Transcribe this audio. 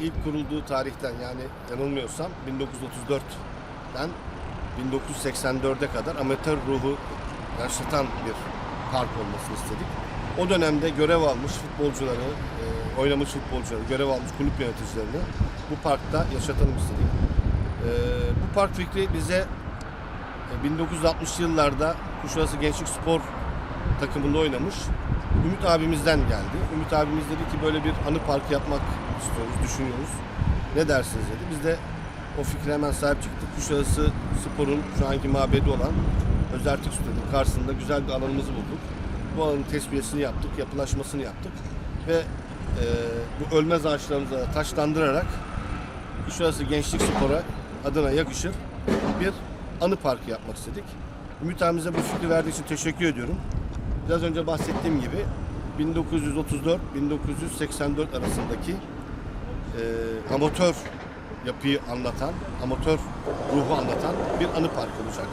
İlk kurulduğu tarihten yani yanılmıyorsam 1934'ten 1984'e kadar amatör ruhu yaşatan bir park olmasını istedik. O dönemde görev almış futbolcuları, e, oynamış futbolcuları, görev almış kulüp yöneticilerini bu parkta yaşatalım istedik. E, bu park fikri bize e, 1960'lı yıllarda Kuşadası Gençlik Spor takımında oynamış Ümit abimizden geldi. Ümit abimiz dedi ki böyle bir anı park yapmak istiyoruz, düşünüyoruz. Ne dersiniz dedi. Biz de o fikre hemen sahip çıktık. Kuşadası Spor'un şu anki mabedi olan Özertik Stadı'nın karşısında güzel bir alanımızı bulduk. Bu alanın tesviyesini yaptık, yapılaşmasını yaptık. Ve e, bu ölmez ağaçlarımızı da taşlandırarak Kuşadası Gençlik Spor'a adına yakışır bir anı parkı yapmak istedik. Ümit abimize bu fikri verdiği için teşekkür ediyorum. Biraz önce bahsettiğim gibi 1934-1984 arasındaki e, amatör yapıyı anlatan, amatör ruhu anlatan bir anı park olacak.